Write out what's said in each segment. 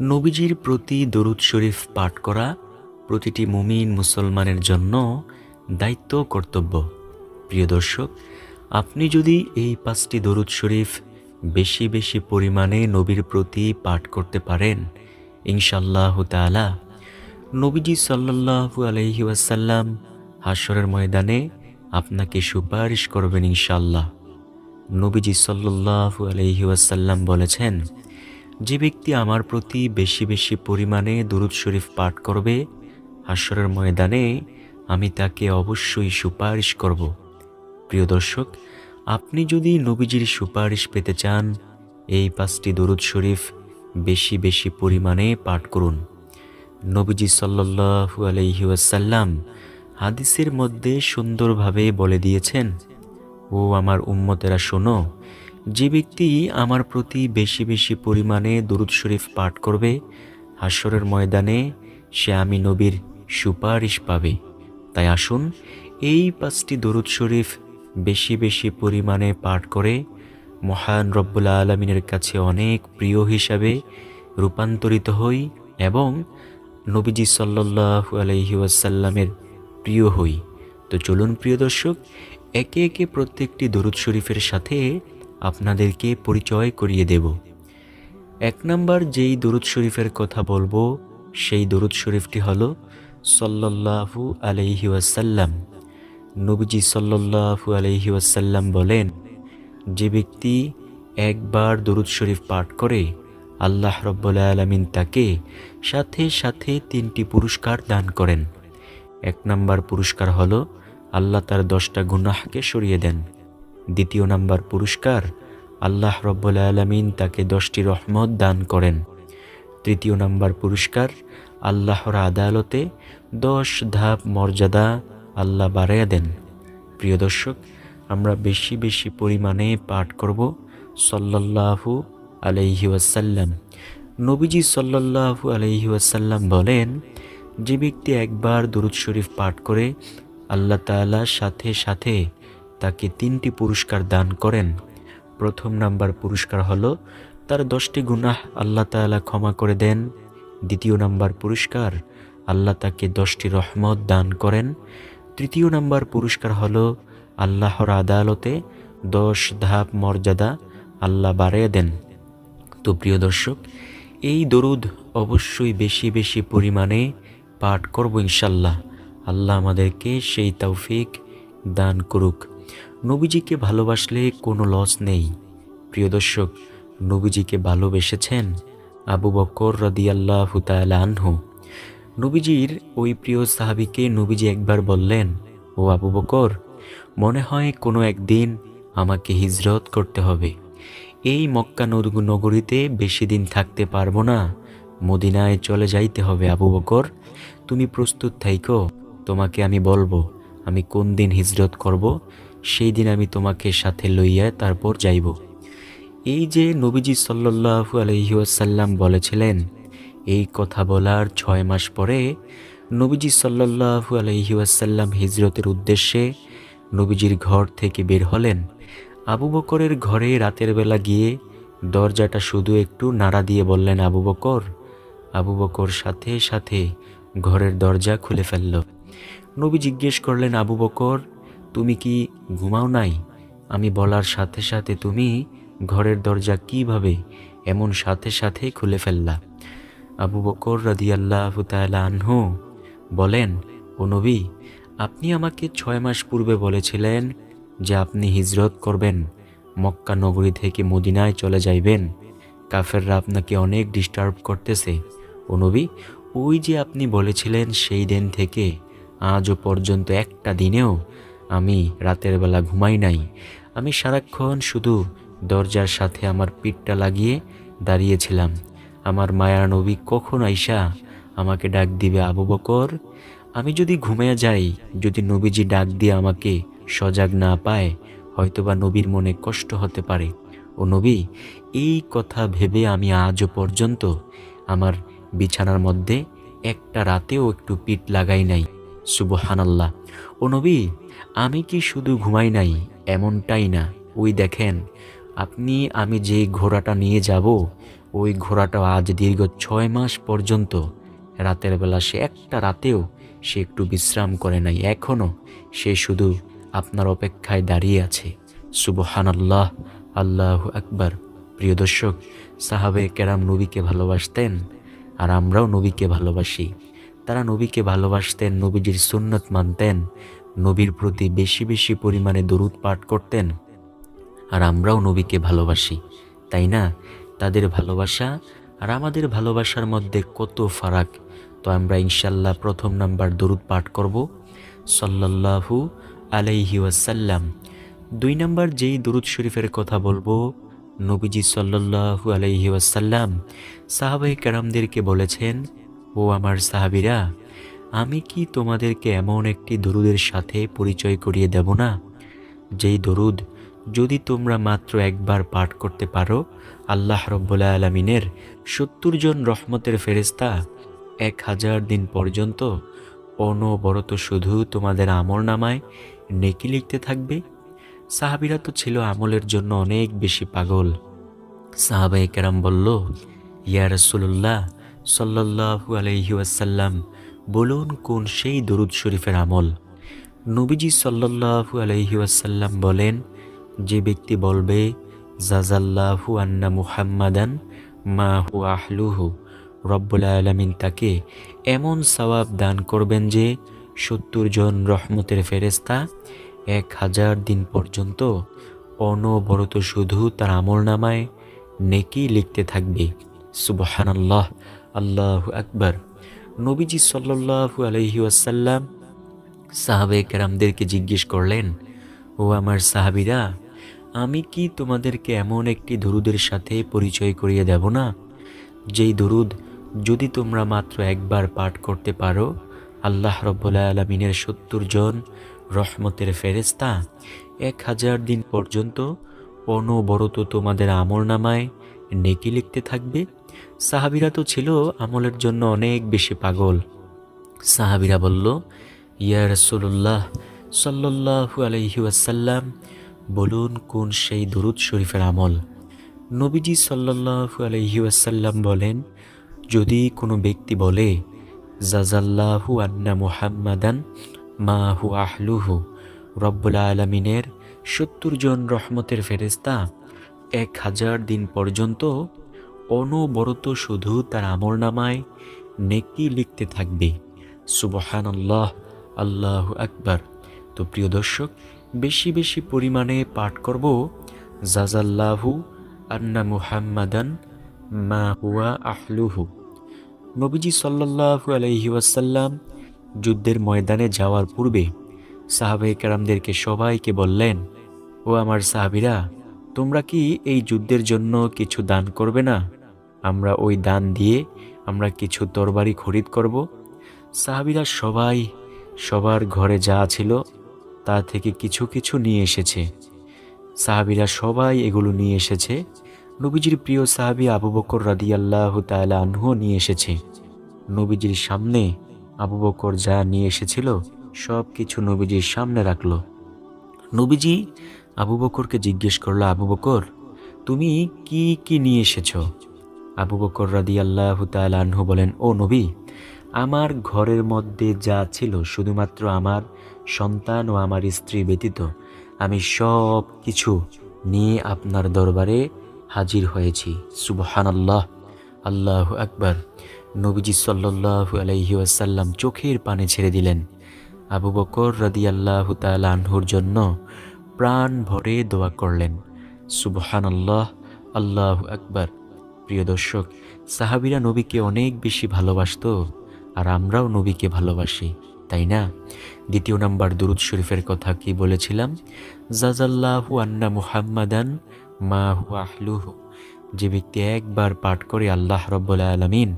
নবীজির প্রতি দরুদ শরীফ পাঠ করা প্রতিটি মুমিন মুসলমানের জন্য দায়িত্ব কর্তব্য। প্রিয় দর্শক, আপনি যদি এই পাঁচটি দরুদ শরীফ বেশি বেশি পরিমাণে নবীর প্রতি পাঠ করতে পারেন ইনশাল্লাহ তাআলা নবীজি সাল্লাল্লাহু আলাইহি ওয়াসাল্লাম হাসরের ময়দানে আপনাকে সুপারিশ করবেন ইনশাল্লাহ নবীজি সাল্লাল্লাহু আলাইহি ওয়াসাল্লাম বলেছেন যে ব্যক্তি আমার প্রতি বেশি বেশি পরিমাণে দুরুদ শরীফ পাঠ করবে, হাসরের ময়দানে আমি তাকে অবশ্যই সুপারিশ করব। প্রিয় দর্শক, আপনি যদি নবীজির সুপারিশ পেতে চান, এই পাঁচটি দরুদ শরীফ বেশি বেশি পরিমাণে পাঠ করুন। নবীজি সাল্লাল্লাহু আলাইহি ওয়াসাল্লাম হাদিসের মধ্যে সুন্দরভাবে বলে দিয়েছেন, ও আমার উম্মতেরা, শোনো যে ব্যক্তি আমার প্রতি বেশি বেশি পরিমাণে দরুদ শরীফ পাঠ করবে হাসরের ময়দানে সে আমি নবীর সুপারিশ পাবে। তাই আসুন, এই পাঁচটি দরুদ শরীফ বেশি বেশি পরিমাণে পাঠ করে মহান রব্বুল আলমিনের কাছে অনেক প্রিয় হিসাবে রূপান্তরিত হই এবং নবীজি আলাইহি ওয়াসাল্লামের প্রিয় হই। তো চলুন প্রিয় দর্শক, একে একে প্রত্যেকটি দরুদ শরীফের সাথে আপনাদেরকে পরিচয় করিয়ে দেব। এক নম্বর যেই দরুদ শরীফের কথা বলব, সেই দরুদ শরীফটি হলো, সল্লাল্লাহু আলাইহি ওয়াসাল্লাম। নবীজি সল্লাল্লাহু আলাইহি ওয়াসাল্লাম বলেন, যে ব্যক্তি একবার দরুদ শরীফ পাঠ করে, আল্লাহ রব্বুল আলমিন তাকে সাথে সাথে তিনটি পুরস্কার দান করেন। এক নম্বর পুরস্কার হলো, আল্লাহ তার দশটা গুনাহকে সরিয়ে দেন। দ্বিতীয় নাম্বার পুরস্কার, আল্লাহ রব্বুল আলমিন তাকে দশটি রহমত দান করেন। তৃতীয় নাম্বার পুরস্কার, আল্লাহর আদালতে দশ ধাপ মর্যাদা আল্লাহ বাড়াইয়া দেন। প্রিয় দর্শক, আমরা বেশি বেশি পরিমাণে পাঠ করব আলাইহি ওয়াসাল্লাম। নবীজি আলাইহি ওয়াসাল্লাম বলেন, যে ব্যক্তি একবার দুরুদ শরীফ পাঠ করে, আল্লাহ তাআলার সাথে সাথে তাকে তিনটি পুরস্কার দান করেন। প্রথম নাম্বার পুরস্কার হলো, তার দশটি গুনাহ আল্লাহ তাআলা ক্ষমা করে দেন। দ্বিতীয় নাম্বার পুরস্কার, আল্লাহ তাকে দশটি রহমত দান করেন। তৃতীয় নাম্বার পুরস্কার হল, আল্লাহর আদালতে দশ ধাপ মর্যাদা আল্লাহ বাড়িয়ে দেন। তো প্রিয় দর্শক, এই দরুদ অবশ্যই বেশি বেশি পরিমাণে পাঠ করব ইনশাল্লাহ আল্লাহ আমাদেরকে সেই তৌফিক দান করুক। নবীজিকে ভালোবাসলে কোনো লস নেই। প্রিয় দর্শক, নবীজিকে ভালোবেসেছেন আবু বকর রদিয়াল্লাহ আনহু। নবীজির ওই প্রিয় সাহাবিকে নবীজি একবার বললেন, ও আবু বকর, মনে হয় কোনো একদিন আমাকে হিজরত করতে হবে। এই মক্কা নগরীতে বেশি দিন থাকতে পারব না। মদিনায় চলে যাইতে হবে আবু বকর। তুমি প্রস্তুত থাইকো। তোমাকে আমি বলব, আমি কোন দিন হিজরত করব সেই দিন আমি তোমাকে সাথে লইয়া তারপর যাইব। এই যে নবীজি সাল্লাল্লাহু আলাইহি ওয়াসাল্লাম বলেছিলেন, এই কথা বলার ছয় মাস পরে নবীজি সাল্লাল্লাহু আলাইহি ওয়াসাল্লাম হিজরতের উদ্দেশ্যে নবীজির ঘর থেকে বের হলেন। আবু বকরের ঘরে রাতের বেলা গিয়ে দরজাটা শুধু একটু নাড়া দিয়ে বললেন, আবু বকর। আবু বকর সাথে সাথে ঘরের দরজা খুলে ফেলল। নবী জিজ্ঞেস করলেন, আবু বকর তুমি কি ঘুমাও নাই? আমি বলার সাথে সাথে তুমি ঘরের দরজা কীভাবে এমন সাথে সাথে খুলে ফেললা। আবু বকর রাদিয়াল্লাহ আনহু বলেন, ও নবী, আপনি আমাকে ছয় মাস পূর্বে বলেছিলেন যে আপনি হিজরত করবেন, মক্কা নগরী থেকে মদিনায় চলে যাইবেন। কাফেররা আপনাকে অনেক ডিস্টার্ব করতেছে। ও নবী, ওই যে আপনি বলেছিলেন সেই দিন থেকে আজও পর্যন্ত একটা দিনেও আমি রাতের বেলা ঘুমাই নাই। আমি সারাক্ষণ শুধু দরজার সাথে আমার পিঠটা লাগিয়ে দাঁড়িয়েছিলাম। আমার মায়া নবী কখন আইসা আমাকে ডাক দিবে আবু বকর? আমি যদি ঘুমিয়ে যাই, যদি নবীজি ডাক দিয়ে আমাকে সজাগ না পায়, হয়তোবা নবীর মনে কষ্ট হতে পারে। ও নবী, এই কথা ভেবে আমি আজও পর্যন্ত আমার বিছানার মধ্যে একটা রাতেও একটু পিঠ লাগাই নাই। সুবহানাল্লাহ। ও নবী আমি কি শুধু ঘুমাই নাই? এমনটাই না। ওই দেখেন, আপনি, আমি যে ঘোড়াটা নিয়ে যাব, ওই ঘোড়াটা আজ দীর্ঘ ছয় মাস পর্যন্ত, রাতের বেলা সে একটা রাতেও সে একটু বিশ্রাম করে নাই। এখনও সে শুধু আপনার অপেক্ষায় দাঁড়িয়ে আছে। সুবহানাল্লাহ আল্লাহ আল্লাহ আকবার। প্রিয় দর্শক, সাহাবে কেরাম নবীকে ভালোবাসতেন, আর আমরাও নবীকে ভালোবাসি। তারা নবীকে ভালোবাসতেন, নবীজির সুন্নত মানতেন নবীর প্রতি বেশি বেশি পরিমাণে দরুদ পাঠ করতেন। আর আমরাও নবীকে ভালোবাসি, তাই না? তাদের ভালোবাসা আর আমাদের ভালোবাসার মধ্যে কত ফারাক। তো আমরা ইনশাল্লাহ প্রথম নাম্বার দরুদ পাঠ করব, সাল্লাল্লাহু আলাইহি ওয়াসাল্লাম। দুই নাম্বার যেই দরুদ শরীফের কথা বলব, নবীজি সাল্লাল্লাহু আলাইহি ওয়াসাল্লাম সাহাবাই কারামদেরকে বলেছেন, ও আমার সাহাবিরা আমি কি তোমাদেরকে এমন একটি দরুদের সাথে পরিচয় করিয়ে দেব না? যেই দরুদ, যদি তোমরা মাত্র একবার পাঠ করতে পারো, আল্লাহ রব্বুল্লা আলমিনের সত্তর জন রহমতের ফেরেস্তা এক হাজার দিন পর্যন্ত অনবরত শুধু তোমাদের আমল নামায় নেকি লিখতে থাকবে? সাহাবিরা তো ছিল আমলের জন্য অনেক বেশি পাগল। সাহাবাই কেরাম বলল, ইয়া রসুল্লাহ সাল্লাহু আলহি আসাল্লাম বলুন কোন সেই দরুদ শরীফের আমল? নবীজি সাল্লাহু আলহি আসাল্লাম বলেন, যে ব্যক্তি বলবে জাজাল্লাহু আন্না মুহাম্মাদান মা হু আহলুহু। রব্বুল আলমিন তাকে এমন সওয়াব দান করবেন যে, সত্তর জন রহমতের ফেরেস্তা এক হাজার দিন পর্যন্ত অনবরত শুধু তার আমল নামায় নেকি লিখতে থাকবে। সুবহানাল্লাহ, আল্লাহ আকবার। নবীজি সাল্লাহু আলহি আসাল্লাম সাহাবে কেরামদেরকে জিজ্ঞেস করলেন, ও আমার সাহাবিরা, আমি কি তোমাদেরকে এমন একটি দরুদের সাথে পরিচয় করিয়ে দেব না? যেই দরুদ যদি তোমরা মাত্র একবার পাঠ করতে পারো, আল্লাহ রব্বুল্লা আলমিনের সত্তর জন রহমতের ফেরেস্তা এক হাজার দিন পর্যন্ত অনবরত তোমাদের আমল নামায় নেকি লিখতে থাকবে। সাহাবিরা তো ছিল আমলের জন্য অনেক বেশি পাগল। সাহাবিরা বলল, ইয়া রসুল্লাহ সাল্লাহু আলহি ওয়াসাল্লাম, বলুন কোন সেই দরুদ শরীফের আমল? নবীজি সাল্লাহু আলহি ওয়াসাল্লাম বলেন, যদি কোনো ব্যক্তি বলে জাজাল্লাহু আন্না মুহাম্মাদান মা হু আহলুহু, রব্বুল আলমিনের সত্তর জন রহমতের ফেরেস্তা এক হাজার দিন পর্যন্ত অনবরত শুধু তার আমল নামায় নেকি লিখতে থাকবে। সুবহান আল্লাহ আল্লাহ আকবার। তো প্রিয় দর্শক, বেশি বেশি পরিমাণে পাঠ করব। জাজাল্লাহু আন্না মুহাম্মাদান মা হুয়া আহলুহু। নবীজি সাল্লাহু আলহি ওয়াসাল্লাম যুদ্ধের ময়দানে যাওয়ার পূর্বে সাহাবে কেরামদেরকে সবাইকে বললেন, ও আমার সাহাবিরা, তোমরা কি এই যুদ্ধের জন্য কিছু দান করবে না? আমরা ওই দান দিয়ে আমরা কিছু তরবারি খরিদ করব। সাহাবিরা সবাই সবার ঘরে যা ছিল তা থেকে কিছু কিছু নিয়ে এসেছে। সাহাবিরা সবাই এগুলো নিয়ে এসেছে। নবীজির প্রিয় সাহাবি আবু বকর রাদিয়াল্লাহ তালা আনহুও নিয়ে এসেছে। নবীজির সামনে আবু বকর যা নিয়ে এসেছিল, সব কিছু নবীজির সামনে রাখল। নবীজি আবু বকরকে জিজ্ঞেস করল, আবু বকর, তুমি কি কি নিয়ে এসেছ? আবু বকর রাদি আল্লাহ আনহু বলেন, ও নবী, আমার ঘরের মধ্যে যা ছিল শুধুমাত্র আমার সন্তান ও আমার স্ত্রী ব্যতীত, আমি সব কিছু নিয়ে আপনার দরবারে হাজির হয়েছি। সুবহান আল্লাহ আল্লাহ আকবার। নবীজি সাল্লাহ আলহি আসাল্লাম চোখের পানে ছেড়ে দিলেন। আবু বকর রাদি আল্লাহ আনহুর জন্য প্রাণ ভরে দোয়া করলেন। সুবহানাল্লাহ, আল্লাহ আকবার। প্রিয় দর্শক, সাহাবিরা নবীকে অনেক বেশি ভালোবাসত আর আমরাও নবীকে ভালোবাসি, তাই না? দ্বিতীয় নাম্বার দুরুদ শরীফের কথা কি বলেছিলাম? জাজাল্লাহু আন্না মুহাম্মাদান মা আহলুহু। যে ব্যক্তি একবার পাঠ করে আল্লাহ রব্বুল আলমিন,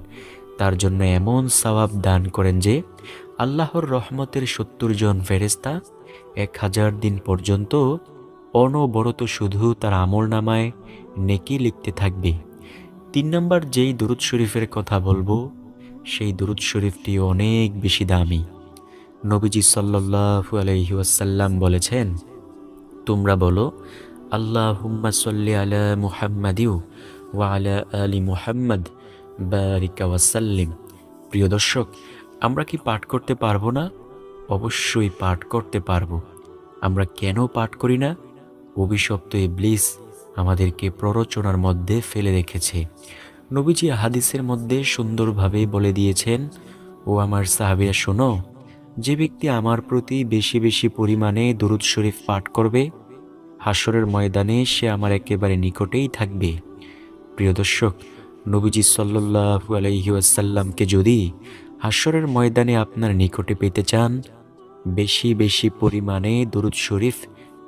তার জন্য এমন সওয়াব দান করেন যে, আল্লাহর রহমতের সত্তর জন ফেরেস্তা এক হাজার দিন পর্যন্ত অনবরত শুধু তার আমল নামায় নেকি লিখতে থাকবে। তিন নম্বর যেই দুরুদ শরীফের কথা বলব, সেই দুরুদ শরীফটি অনেক বেশি দামি। নবীজি সাল্লাহু আলহি আসাল্লাম বলেছেন, তোমরা বলো আল্লাহ হুম্মা সাল্লি আলা মুহাম্মাদিউ ওয়ালা আলী মুহাম্মদ, বারিকা ওয়াসাল্লিম প্রিয় দর্শক, আমরা কি পাঠ করতে পারব না? অবশ্যই পাঠ করতে পারব। আমরা কেন পাঠ করি না? অভিশপ্ত ইবলিস আমাদেরকে প্ররোচনার মধ্যে ফেলে রেখেছে। নবীজি হাদিসের মধ্যে সুন্দরভাবে বলে দিয়েছেন, ও আমার সাহাবিরা, শোনো, যে ব্যক্তি আমার প্রতি বেশি বেশি পরিমাণে দরুদ শরীফ পাঠ করবে হাসরের ময়দানে সে আমার একেবারে নিকটেই থাকবে। প্রিয় দর্শক, নবীজি সাল্লাহু আলহিউসাল্লামকে যদি হাসরের ময়দানে আপনার নিকটে পেতে চান, বেশি বেশি পরিমাণে দরুদ শরীফ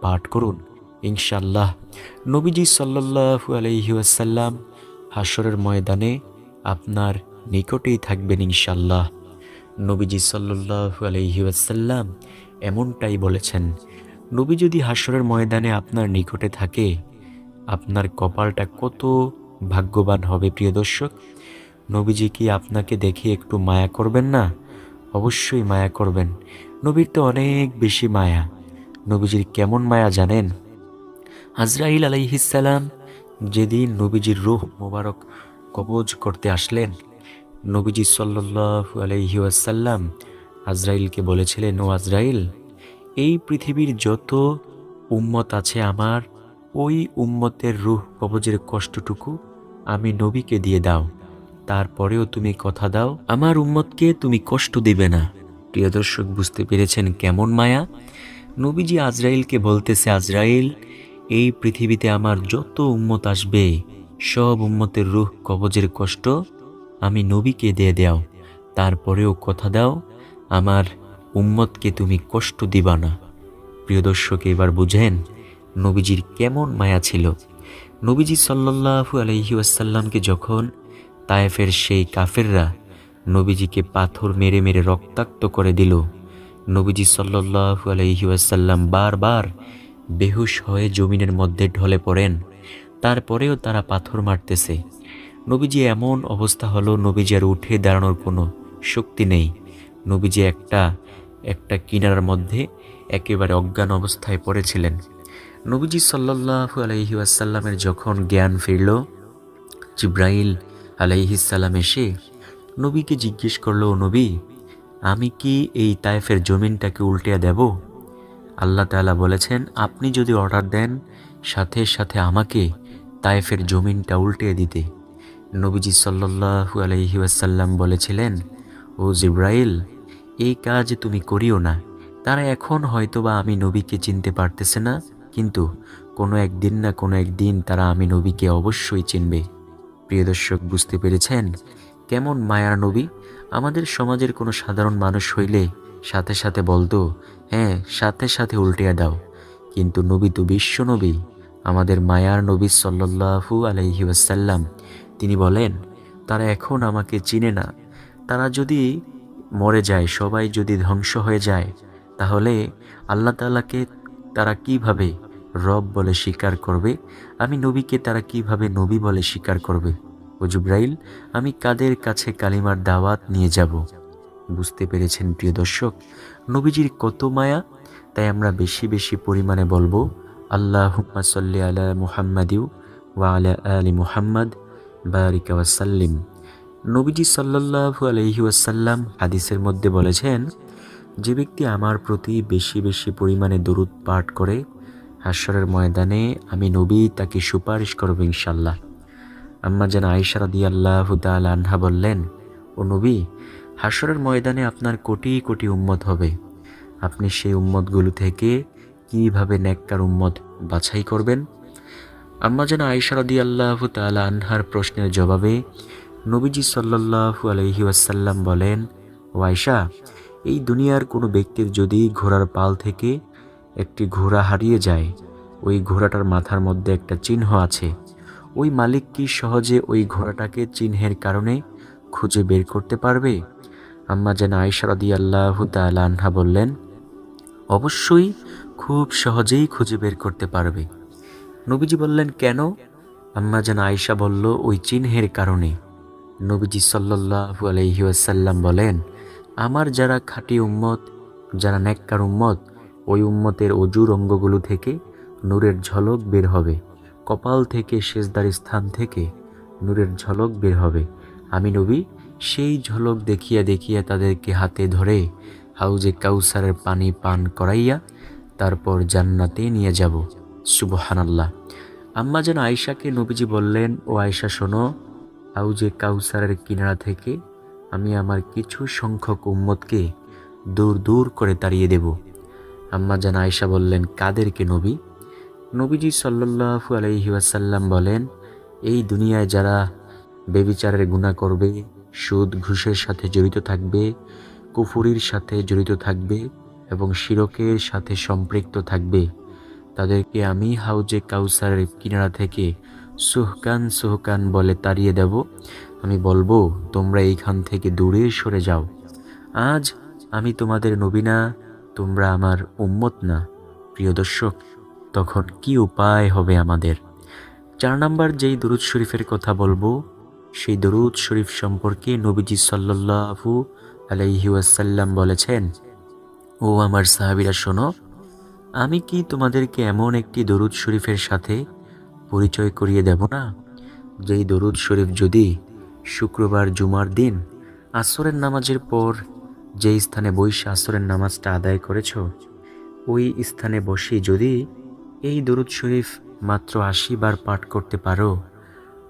পাঠ করুন। ইনশাল্লাহ নবীজি সাল্লাহু আলহিউসাল্লাম হাসরের ময়দানে আপনার নিকটেই থাকবেন ইনশাল্লাহ নবীজি সাল্লাহু আলহিউসাল্লাম এমনটাই বলেছেন, নবী যদি হাসরের ময়দানে আপনার নিকটে থাকে, আপনার কপালটা কত ভাগ্যবান হবে প্রিয় দর্শক। নবীজি কি আপনাকে দেখে একটু মায়া করবেন না? অবশ্যই মায়া করবেন। নবীর তো অনেক বেশি মায়া। নবীজির কেমন মায়া জানেন? আজরাইল আলাইহিসাল্লাম যেদিন নবীজির রুহ মোবারক কবজ করতে আসলেন, নবীজি সাল্লু আলাইহি আসাল্লাম আজরাইলকে বলেছিলেন, ও আজরাইল, এই পৃথিবীর যত উম্মত আছে আমার, ওই উম্মতের রুহ কবজের কষ্টটুকু আমি নবীকে দিয়ে দাও। তারপরেও তুমি কথা দাও, আমার উম্মতকে তুমি কষ্ট দিবে না। প্রিয় দর্শক, বুঝতে পেরেছেন কেমন মায়া? নবীজি আজরাইলকে বলতেছে, আজরাইল এই পৃথিবীতে আমার যত উম্মত আসবে, সব উম্মতের রুহ কবজের কষ্ট আমি নবীকে দিয়ে দাও। তারপরেও কথা দাও, আমার উম্মতকে তুমি কষ্ট দিবা না। প্রিয় দর্শক, এবার বুঝেন নবীজির কেমন মায়া ছিল। নবীজি সাল্লাহু আলহি আসাল্লামকে যখন তায়েফের সেই কাফেররা নবীজিকে পাথর মেরে মেরে রক্তাক্ত করে দিল, নবীজি সাল্লাহু আলহি আসাল্লাম বারবার বেহুশ হয়ে জমিনের মধ্যে ঢলে পড়েন। তারপরেও তারা পাথর মারতেছে। নবীজি এমন অবস্থা হলো, নবীজি আর উঠে দাঁড়ানোর কোনো শক্তি নেই। নবীজি একটা একটা কিনারার মধ্যে একেবারে অজ্ঞান অবস্থায় পড়েছিলেন। নবীজি সাল্লাহু আলহি আসাল্লামের যখন জ্ঞান ফিরল, জিব্রাইল আলাইহিসাল্লাম এসে নবীকে জিজ্ঞেস করল, নবী, আমি কি এই তায়েফের জমিনটাকে উল্টিয়ে দেব? আল্লাহ তালা বলেছেন, আপনি যদি অর্ডার দেন, সাথে সাথে আমাকে তায়েফের জমিনটা উল্টিয়ে দিতে। নবীজি সাল্লাহু আলহি আসাল্লাম বলেছিলেন, ও জিব্রাইল, এই কাজ তুমি করিও না। তারা এখন হয়তোবা আমি নবীকে চিনতে পারতেছে না, কিন্তু কোনো একদিন না কোনো একদিন তারা আমি নবীকে অবশ্যই চিনবে। প্রিয় দর্শক, বুঝতে পেরেছেন কেমন মায়ার নবী? আমাদের সমাজের কোনো সাধারণ মানুষ হইলে সাথে সাথে বলতো হ্যাঁ সাথে সাথে উল্টিয়ে দাও। কিন্তু নবী তো বিশ্ব নবী, আমাদের মায়ার নবী সাল্লাহু আলহি ওয়াসাল্লাম। তিনি বলেন, তারা এখন আমাকে চিনে না। তারা যদি মরে যায়, সবাই যদি ধ্বংস হয়ে যায়, তাহলে আল্লাহ তালাকে তারা কীভাবে রব বলে স্বীকার করবে? আমি নবীকে তারা কীভাবে নবী বলে স্বীকার করবে? ও আমি কাদের কাছে কালিমার দাওয়াত নিয়ে যাব? বুঝতে পেরেছেন প্রিয় দর্শক নবীজির কত মায়া, তাই আমরা বেশি বেশি পরিমাণে বলব আল্লাহ হুম্মা সাল্লি আলা মুহাম্মাদিউ ওয়া আলা আলী মুহাম্মদ, বারিকা ওয়াসাল্লিম নবীজি সাল্লাহু আলহি ওয়াসাল্লাম হাদিসের মধ্যে বলেছেন, যে ব্যক্তি আমার প্রতি বেশি বেশি পরিমাণে দরুদ পাঠ করে হাস্যরের ময়দানে আমি নবী তাকে সুপারিশ করব ইনশাল্লাহ আম্মা যেন আইসারা দিয়ে আল্লাহ আনহা বললেন, ও নবী হাসরের ময়দানে আপনার কোটি কোটি উম্মত হবে। আপনি সেই উম্মতগুলো থেকে কীভাবে নেককার উম্মত বাছাই করবেন? আম্মা যেন আইসারা দিয়ে আল্লাহ তাল আনহার প্রশ্নের জবাবে নবীজি সাল্লাহু আলহি ওয়াসাল্লাম বলেন, ও আয়সা এই দুনিয়ার কোনো ব্যক্তির যদি ঘোড়ার পাল থেকে একটি ঘোড়া হারিয়ে যায়, ওই ঘোড়াটার মাথার মধ্যে একটা চিহ্ন আছে। ওই মালিক কি সহজে ওই ঘোড়াটাকে চিহ্নের কারণে খুঁজে বের করতে পারবে? আম্মা যেন আয়সারদি আল্লাহ আনহা বললেন, অবশ্যই খুব সহজেই খুঁজে বের করতে পারবে। নবীজি বললেন, কেন? আম্মা যেন আয়সা বলল, ওই চিহ্নের কারণে। নবীজি সাল্লাহু আলহিউসাল্লাম বলেন, আমার যারা খাঁটি উম্মত, যারা নেককার উম্মত, ওই উম্মতের অজুর অঙ্গগুলো থেকে নূরের ঝলক বের হবে। কপাল থেকে শেষদার স্থান থেকে নূরের ঝলক বের হবে। আমি নবী সেই ঝলক দেখিয়া দেখিয়া তাদেরকে হাতে ধরে হাউজে কাউসারের পানি পান করাইয়া তারপর জান্নাতে নিয়ে যাব। সুবহানাল্লাহ। আম্মা যেন আয়সাকে নবীজি বললেন, ও আয়সা শোনো, হাউজে কাউসারের কিনারা থেকে আমি আমার কিছু সংখ্যক উম্মতকে দূর দূর করে তাড়িয়ে দেব। আম্মা যেন আয়সা বললেন, কাদেরকে নবী? নবীজি সাল্লাহু আলহি বলেন, এই দুনিয়ায় যারা বেবিচারের গুণা করবে সুদ, ঘুষের সাথে জড়িত থাকবে, কুফুরির সাথে জড়িত থাকবে এবং শিরকের সাথে সম্পৃক্ত থাকবে। তাদেরকে আমি হাউজে কাউসারের কিনারা থেকে সুহকান সুহকান বলে তাড়িয়ে দেব। আমি বলব, তোমরা এইখান থেকে দূরে সরে যাও। আজ আমি তোমাদের নবীনা তোমরা আমার উম্মত না। প্রিয় দর্শক, তখন কি উপায় হবে আমাদের? চার নাম্বার যেই দরুদ শরীফের কথা বলব সেই দরুদ শরীফ সম্পর্কে নবীজি সাল্লাহু আলাইহি ওয়াসাল্লাম বলেছেন, ও আমার সাহাবিরা, শোনো, আমি কি তোমাদেরকে এমন একটি দরুদ শরীফের সাথে পরিচয় করিয়ে দেব না? যেই দরুদ শরীফ যদি শুক্রবার জুমার দিন আসরের নামাজের পর যেই স্থানে বৈশা আসরের নামাজটা আদায় করেছ, ওই স্থানে বসে যদি এই দরুদ শরীফ মাত্র আশি বার পাঠ করতে পারো,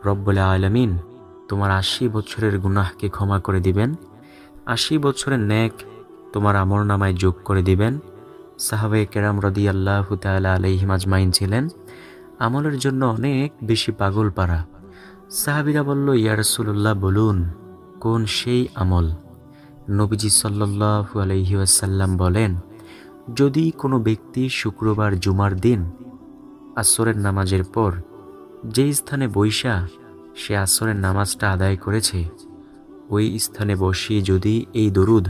রব্বুল আলমিন তোমার আশি বছরের গুনাহকে ক্ষমা করে দিবেন। আশি বছরের ন্যাক তোমার আমর নামায় যোগ করে দিবেন। সাহাবে কেরাম রদি আল্লাহ তালা আলহিম আজমাইন ছিলেন। আমলের জন্য অনেক বেশি পাগল পারা সাহাবিরা বলল, ইয়া রসুল্লাহ বলুন, কোন সেই আমল? নবীজি সাল্লু আলহি আসাল্লাম বলেন, যদি কোনো ব্যক্তি শুক্রবার জুমার দিন আসরের নামাজের পর যেই স্থানে বৈশা সে আসরের নামাজটা আদায় করেছে। ওই স্থানে বসিয়ে যদি এই দরুদ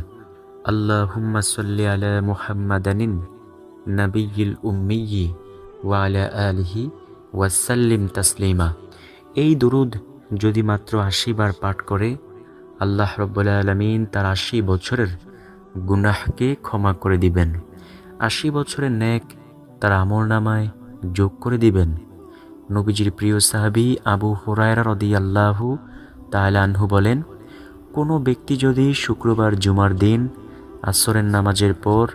আল্লাহ হুম্মা সাল্লি আলা মুহাম্মাদানিন নবীল উম্মিয়ি ওয়ালা আলহি ওয়াসাল্লিম তাসলিমা। এই দরুদ যদি মাত্র আশি বার পাঠ করে, আল্লাহ রব্বুল্লা আলমিন তার আশি বছরের গুনাহকে ক্ষমা করে দিবেন। আশি বছরের ন্যাক তার আমর নামায় যোগ করে দিবেন। নবীজির প্রিয় সাহাবি আবু হুরায়রা রদি আল্লাহু তাহলানহু বলেন, কোনো ব্যক্তি যদি শুক্রবার জুমার দিন আসরের নামাজের পর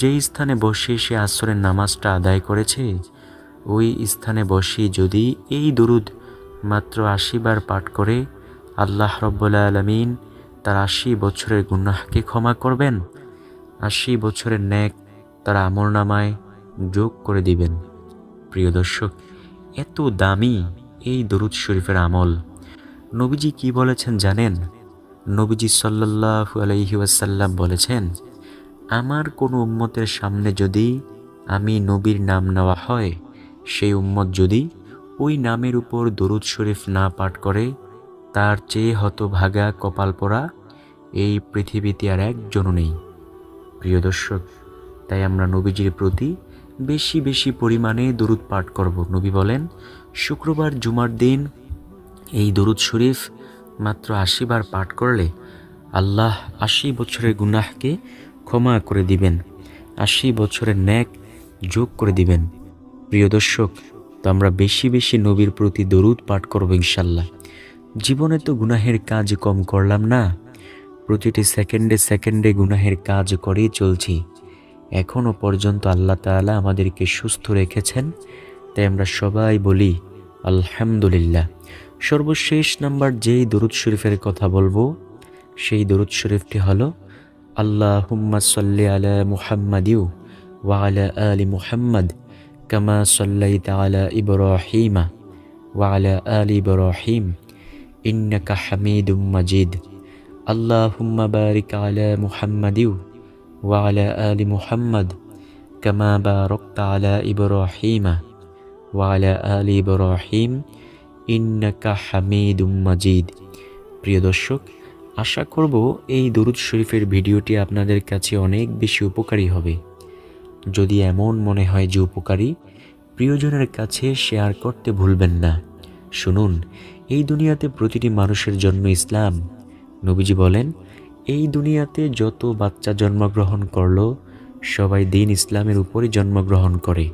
যেই স্থানে বসে সে আসরের নামাজটা আদায় করেছে, ওই স্থানে বসে যদি এই দুরুদ মাত্র আশি বার পাঠ করে, আল্লাহ রব্বুল্লা আলমিন তার আশি বছরের গুনাহকে ক্ষমা করবেন, আশি বছরের ন্যাক তার আমর নামায় যোগ করে দিবেন। প্রিয় দর্শক এত দামি এই দরুদ শরীফের আমল। নবীজি কি বলেছেন জানেন? নবীজি সাল্লাহু আলহি ওয়াসাল্লাম বলেছেন, আমার কোনো উম্মতের সামনে যদি আমি নবীর নাম নেওয়া হয়, সেই উম্মত যদি ওই নামের উপর দরুদ শরীফ না পাঠ করে, তার চেয়ে হতভাগা কপাল পরা এই পৃথিবীতে আর একজনও নেই। প্রিয় দর্শক, তাই আমরা নবীজির প্রতি বেশি বেশি পরিমাণে দরুদ পাঠ করব। নবী বলেন, শুক্রবার জুমার দিন এই দরুদ শরীফ মাত্র আশি বার পাঠ করলে আল্লাহ আশি বছরের গুনাহকে ক্ষমা করে দিবেন, আশি বছরের ন্যাক যোগ করে দিবেন। প্রিয় দর্শক, তো আমরা বেশি বেশি নবীর প্রতি দরুদ পাঠ করব ইনশাল্লাহ। জীবনে তো গুনাহের কাজ কম করলাম না, প্রতিটি সেকেন্ডে সেকেন্ডে গুনাহের কাজ করেই চলছি। এখনও পর্যন্ত আল্লাহ তালা আমাদেরকে সুস্থ রেখেছেন। তাই আমরা সবাই বলি, আলহামদুলিল্লাহ। সর্বশেষ নাম্বার যেই দরুদ শরীফের কথা বলব, সেই দরুদ শরীফটি হলো আল্লাহ হুম্মা সাল্লি আলা মুহাম্মাদিউ ওয়া আলা আলি মুহাম্মদ কামা সাল্লাইত আলা ইব্রাহিমা ওয়া আলা আলি ইব্রাহিম ইন্নাকা হামিদুম মাজিদ। আল্লাহ হুম্মা বারিক আলা মুহাম্মাদিউ আলি মুহাম্মদ কামা বারাকত আলা ইব্রাহিমা, ওয়া আলা আলি ইব্রাহিম ইন্নাকা হামিদুম মাজিদ। প্রিয় দর্শক, আশা করব এই দরুদ শরীফের ভিডিওটি আপনাদের কাছে অনেক বেশি উপকারী হবে। যদি এমন মনে হয় যে উপকারী, প্রিয়জনের কাছে শেয়ার করতে ভুলবেন না। শুনুন, এই দুনিয়াতে প্রতিটি মানুষের জন্য ইসলাম। নবীজি বলেন এই দুনিয়াতে যত বাচ্চা জন্মগ্রহণ করল সবাই দিন ইসলামের উপরই জন্মগ্রহণ করে।